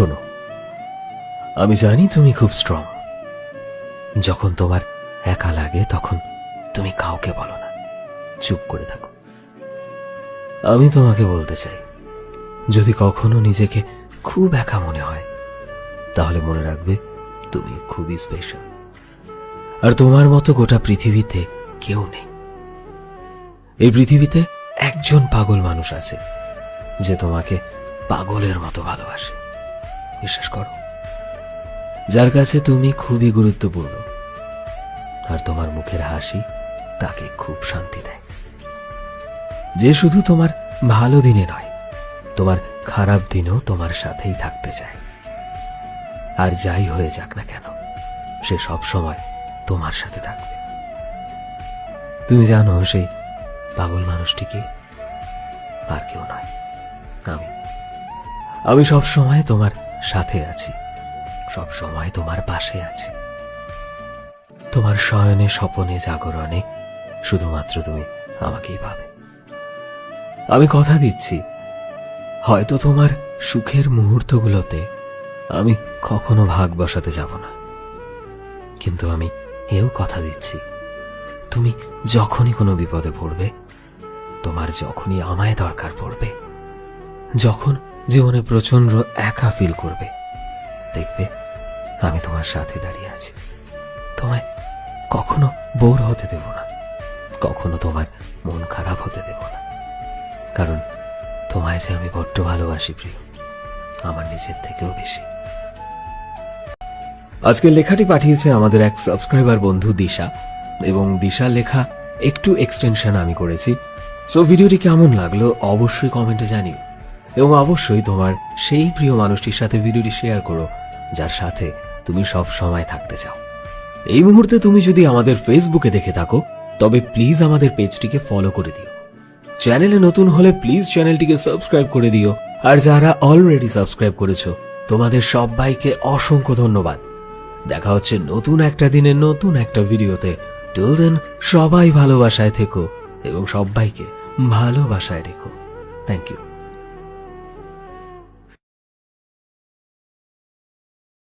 শোনো, আমি জানি তুমি খুব স্ট্রং যখন তোমার একা লাগে, তখন তুমি কাউকে বলো না। চুপ করে থাকো। আমি তোমাকে বলতে চাই, যদি কখনো নিজেকে খুব একা মনে হয়, তাহলে মনে রাখবে তুমি খুবই স্পেশাল আর তোমার মতো গোটা পৃথিবীতে কেউ নেই। এই পৃথিবীতে একজন পাগল মানুষ আছে, যে তোমাকে পাগলের মতো ভালোবাসে। বিশ্বাস করো, যার কাছে তুমি খুবই গুরুত্বপূর্ণ, আর তোমার মুখের হাসি তাকে খুব শান্তি দেয়। যে শুধু তোমার ভালো দিনে নয়, তোমার খারাপ দিনেও তোমার সাথেই থাকতে চায়। আর যাই হয়ে যাক না কেন, সে সব সময় তোমার সাথে থাকবে। তুমি জানো, সেই পাগল মানুষটিকে আর কেউ নয়, আমি। আমি সব সময় তোমার সাথে আছি। সব সময় তোমার পাশে আছি। তোমার শয়নে স্বপনে জাগরণে শুধুমাত্র তুমি আমাকেই পাবে। আমি কথা দিচ্ছি, হয়তো তোমার সুখের মুহূর্তগুলোতে আমি কখনো ভাগ বসাতে যাব না। কিন্তু আমি এও কথা দিচ্ছি, তুমি যখনই কোনো বিপদে পড়বে, তোমার যখনই আমায় দরকার পড়বে, যখন জীবনে প্রচণ্ড একা ফিল করবে। দেখবে, আমি তোমার সাথে দাঁড়িয়ে আছি। তোমায় কখনো বোর হতে দেব না। কখনো তোমার মন খারাপ হতে দেব না। কারণ তোমায় যে আমি বড্ড ভালোবাসি, প্রিয়, আমার নিজের থেকেও বেশি। আজকের লেখাটি পাঠিয়েছে আমাদের এক সাবস্ক্রাইবার বন্ধু দিশা, এবং দিশা লেখা একটু এক্সটেনশন আমি করেছি। সো ভিডিওটি কেমন লাগল অবশ্যই কমেন্টে জানিও। এবং অবশ্যই তোমার সেই প্রিয় মানুষটির সাথে ভিডিওটি শেয়ার করো, যার সাথে তুমি সব সময় থাকতে চাও। এই মুহূর্তে তুমি যদি আমাদের ফেসবুকে দেখে থাকো, তবে প্লিজ আমাদের পেজটিকে ফলো করে দিও। চ্যানেলে নতুন হলে প্লিজ চ্যানেলটিকে সাবস্ক্রাইব করে দিও। আর যারা অলরেডি সাবস্ক্রাইব করেছ, তোমাদের সবাইকে অসংখ্য ধন্যবাদ। দেখা হচ্ছে নতুন একটা দিনের নতুন একটা ভিডিওতে। টিল দেন সবাই ভালোবাসায় থেকো এবং সবাইকে ভালোবাসায় রেখো। Thank you